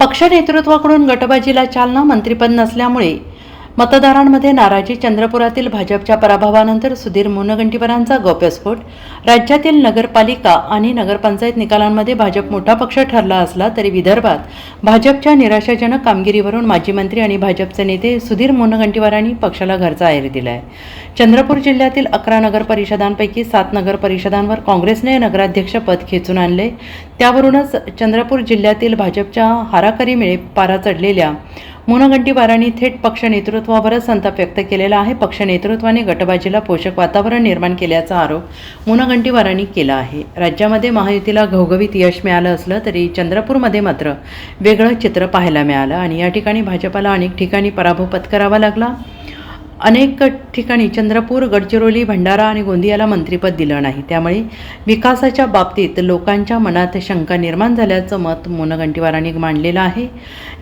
पक्ष नेतृत्वाकडून गटबाजीला चालना मंत्रिपद नसल्यामुळे मतदारांमध्ये नाराजी चंद्रपुरातील भाजपच्या पराभवानंतर सुधीर मुनगंटीवारांचा गौप्यस्फोट. राज्यातील नगरपालिका आणि नगरपंचायत निकालांमध्ये भाजप मोठा पक्ष ठरला असला तरी विदर्भात भाजपच्या निराशाजनक कामगिरीवरून माजी मंत्री आणि भाजपचे नेते सुधीर मुनगंटीवारांनी पक्षाला घरचा आहेर दिलाय. चंद्रपूर जिल्ह्यातील अकरा नगर परिषदांपैकी सात नगर परिषदांवर काँग्रेसने नगराध्यक्षपद खेचून आणले. त्यावरूनच चंद्रपूर जिल्ह्यातील भाजपच्या हाराकरीमुळे पारा चढलेल्या मुनगंटीवारांनी थेट पक्ष नेतृत्वावरच संताप व्यक्त केलेला आहे. पक्ष नेतृत्वाने गटबाजीला पोषक वातावरण निर्माण केल्याचा आरोप मुनगंटीवारांनी केला आहे. राज्यामध्ये महायुतीला घवघवीत यश मिळालं असलं तरी चंद्रपूरमध्ये मात्र वेगळं चित्र पाहायला मिळालं आणि या ठिकाणी भाजपाला अनेक ठिकाणी पराभव पत्करावा लागला. अनेक ठिकाणी चंद्रपूर गडचिरोली भंडारा आणि गोंदियाला मंत्रिपद दिलं नाही. त्यामुळे विकासाच्या बाबतीत लोकांच्या मनात शंका निर्माण झाल्याचं मत मुनगंटीवारांनी मांडलेलं आहे.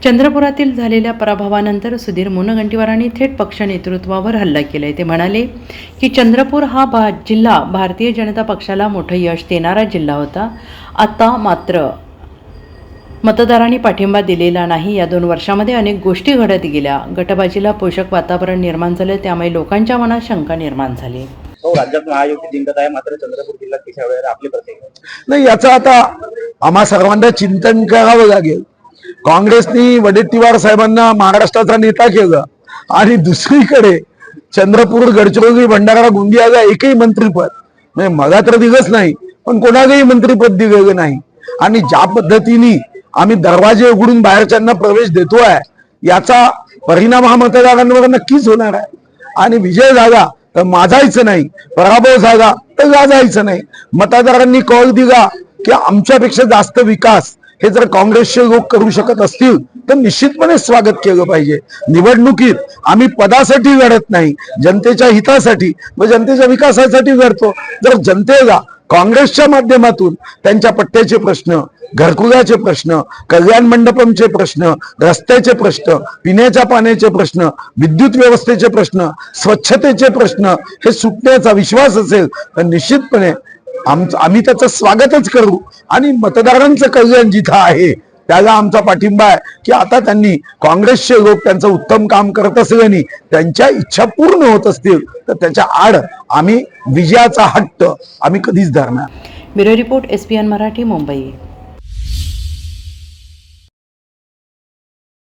चंद्रपुरातील झालेल्या पराभवानंतर सुधीर मुनगंटीवारांनी थेट पक्ष नेतृत्वावर हल्ला केलाय. ते म्हणाले की चंद्रपूर हा भा जिल्हा भारतीय जनता पक्षाला मोठं यश देणारा जिल्हा होता. आता मात्र मतदारांनी पाठिंबा दिलेला नाही. या दोन वर्षामध्ये अनेक गोष्टी घडत गेल्या. गटबाजीला पोषक वातावरण निर्माण झालं. त्यामुळे लोकांच्या मनात शंका निर्माण झाली. तो राज्यात महायुती जिंकत आहे. मात्र चंद्रपूर वेळेला आपले प्रत्येक नाही याचं आता आम्हा सर्वांना चिंतन करावं लागेल. काँग्रेसनी वडेट्टीवार साहेबांना महाराष्ट्राचा नेता केलं. आणि दुसरीकडे चंद्रपूर गडचिरोली भंडारा गोंदियाला एकही मंत्रीपद म्हणजे मला तर दिलंच नाही पण कोणालाही मंत्रीपद दिलेलं नाही. आणि ज्या पद्धतीने आम्ही दरवाजे उघडून बाहेरच्यांना प्रवेश देतोय याचा परिणाम हा मतदारांवर नक्कीच होणार आहे. आणि विजय झाला तर माझायचं नाही पराभव झाला तर गाजायचं नाही. मतदारांनी कॉल दिला की आमच्यापेक्षा जास्त विकास हे जर काँग्रेसचे लोक करू शकत असतील तर निश्चितपणे स्वागत केलं पाहिजे. निवडणुकीत आम्ही पदासाठी लढत नाही जनतेच्या हितासाठी व जनतेच्या विकासासाठी लढतो. जर जनतेला काँग्रेसच्या माध्यमातून त्यांच्या पट्ट्याचे प्रश्न घरकुलाचे प्रश्न कल्याण मंडपमचे प्रश्न रस्त्याचे प्रश्न पिण्याच्या पाण्याचे प्रश्न विद्युत व्यवस्थेचे प्रश्न स्वच्छतेचे प्रश्न हे सुटण्याचा विश्वास असेल तर निश्चितपणे आमचं आम्ही त्याचं स्वागतच करू आणि मतदारांचं कल्याण जिथं आहे त्याला आमचा पाठिंबा आहे की आता त्यांनी काँग्रेसचे लोक त्यांचं उत्तम काम करत असल्याने त्यांच्या इच्छा पूर्ण होत असतील तर त्याच्या आड आम्ही विजयाचा हट्ट आम्ही कधीच धरणार bureau report S P N Marathi Mumbai.